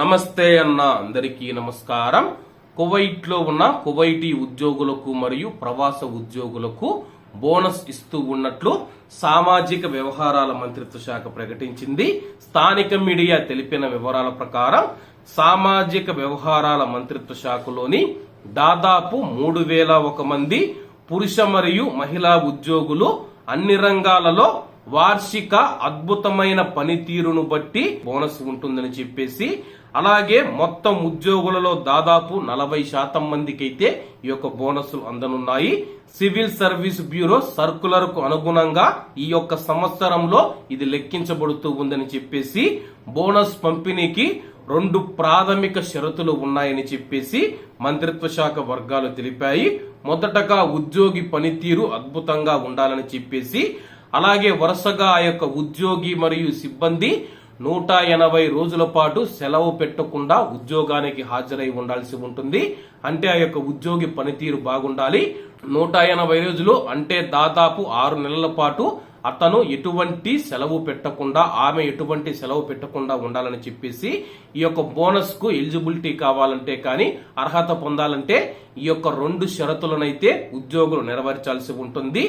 నమస్తే అన్న అందరికీ నమస్కారం. కువైట్లో ఉన్న కువైటీ ఉద్యోగులకు మరియు ప్రవాస ఉద్యోగులకు బోనస్ ఇస్తూ ఉన్నట్లు సామాజిక వ్యవహారాల మంత్రిత్వ శాఖ ప్రకటించింది. స్థానిక మీడియా తెలిపిన వివరాల ప్రకారం సామాజిక వ్యవహారాల మంత్రిత్వ శాఖలోని దాదాపు మూడు వేల ఒక మంది పురుష మరియు మహిళా ఉద్యోగులు అన్ని రంగాలలో వార్షిక అద్భుతమైన పనితీరును బట్టి బోనస్ ఉంటుందని చెప్పేసి అలాగే మొత్తం ఉద్యోగులలో దాదాపు నలభై శాతం మందికైతే ఈ యొక్క బోనస్లు అందనున్నాయి. సివిల్ సర్వీస్ బ్యూరో సర్కులర్కు అనుగుణంగా ఈ యొక్క సంవత్సరంలో ఇది లెక్కించబడుతూ ఉందని చెప్పేసి బోనస్ పంపిణీకి రెండు ప్రాథమిక షరతులు ఉన్నాయని చెప్పేసి మంత్రిత్వ శాఖ వర్గాలు తెలిపాయి. మొదటగా ఉద్యోగి పనితీరు అద్భుతంగా ఉండాలని చెప్పేసి అలాగే వరుసగా ఆ యొక్క ఉద్యోగి మరియు సిబ్బంది నూట ఎనభై రోజుల పాటు సెలవు పెట్టకుండా ఉద్యోగానికి హాజరై ఉండాల్సి ఉంటుంది. అంటే ఆ యొక్క ఉద్యోగి పనితీరు బాగుండాలి. నూట ఎనభై రోజులు అంటే దాదాపు ఆరు నెలల పాటు అతను ఎటువంటి సెలవు పెట్టకుండా ఆమె ఎటువంటి సెలవు పెట్టకుండా ఉండాలని చెప్పేసి ఈ యొక్క బోనస్కు ఎలిజిబిలిటీ కావాలంటే కానీ అర్హత పొందాలంటే ఈ యొక్క రెండు షరతులనైతే ఉద్యోగులు నెరవేర్చాల్సి ఉంటుంది.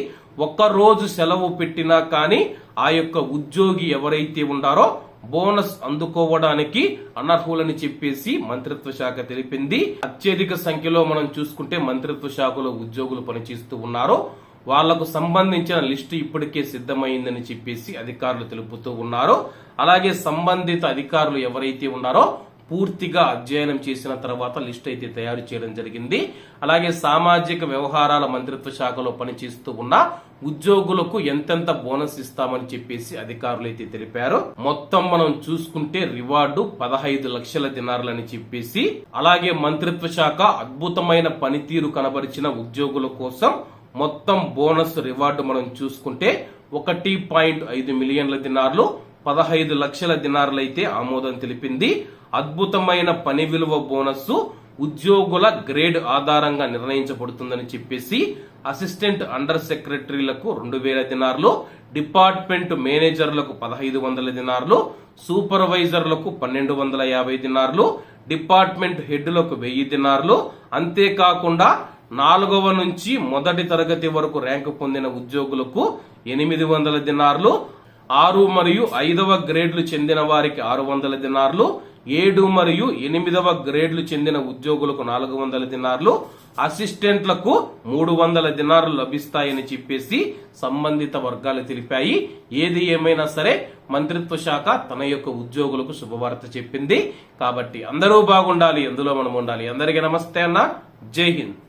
ఒక్క రోజు సెలవు పెట్టినా కానీ ఆ యొక్క ఉద్యోగి ఎవరైతే ఉండారో బోనస్ అందుకోవడానికి అనర్హులని చెప్పేసి మంత్రిత్వ శాఖ తెలిపింది. అత్యధిక సంఖ్యలో మనం చూసుకుంటే మంత్రిత్వ శాఖలో ఉద్యోగులు పనిచేస్తూ ఉన్నారు. వాళ్ళకు సంబంధించిన లిస్టు ఇప్పటికే సిద్ధమైందని చెప్పేసి అధికారులు తెలుపుతూ ఉన్నారు. అలాగే సంబంధిత అధికారులు ఎవరైతే ఉన్నారో పూర్తిగా అధ్యయనం చేసిన తర్వాత లిస్ట్ అయితే తయారు చేయడం జరిగింది. అలాగే సామాజిక వ్యవహారాల మంత్రిత్వ శాఖలో పనిచేస్తూ ఉన్న ఉద్యోగులకు ఎంతెంత బోనస్ ఇస్తామని చెప్పేసి అధికారులు అయితే తెలిపారు. మొత్తం మనం చూసుకుంటే రివార్డు పదహైదు లక్షల దినారులని చెప్పేసి అలాగే మంత్రిత్వ శాఖ అద్భుతమైన పనితీరు కనబరిచిన ఉద్యోగుల కోసం మొత్తం బోనస్ రివార్డు మనం చూసుకుంటే ఒకటి పాయింట్ ఐదు మిలియన్ల దినార్లు పదహైదు లక్షల దినారులైతే ఆమోదం తెలిపింది. అద్భుతమైన పని విలువ బోనస్సు ఉద్యోగుల గ్రేడ్ ఆధారంగా నిర్ణయించబడుతుందని చెప్పేసి అసిస్టెంట్ అండర్ సెక్రటరీలకు రెండు వేల దినార్లు డిపార్ట్మెంట్ మేనేజర్లకు పదహైదు వందల దినార్లు సూపర్వైజర్లకు పన్నెండు వందల యాభై దినార్లు డిపార్ట్మెంట్ హెడ్లకు వెయ్యి దినార్లు. అంతేకాకుండా నాలుగవ నుంచి మొదటి తరగతి వరకు ర్యాంకు పొందిన ఉద్యోగులకు ఎనిమిది వందల దినార్లు ఆరు మరియు ఐదవ గ్రేడ్లు చెందిన వారికి ఆరు వందల దినార్లు ఏడు మరియు ఎనిమిదవ గ్రేడ్లు చెందిన ఉద్యోగులకు నాలుగు వందల దినార్లు అసిస్టెంట్లకు మూడు వందల దినార్లు లభిస్తాయని చెప్పేసి సంబంధిత వర్గాలు తెలిపాయి. ఏది ఏమైనా సరే మంత్రిత్వ శాఖ తన యొక్క ఉద్యోగులకు శుభవార్త చెప్పింది. కాబట్టి అందరూ బాగుండాలి ఎందులో మనం ఉండాలి. అందరికీ నమస్తే అన్న. జై హింద్.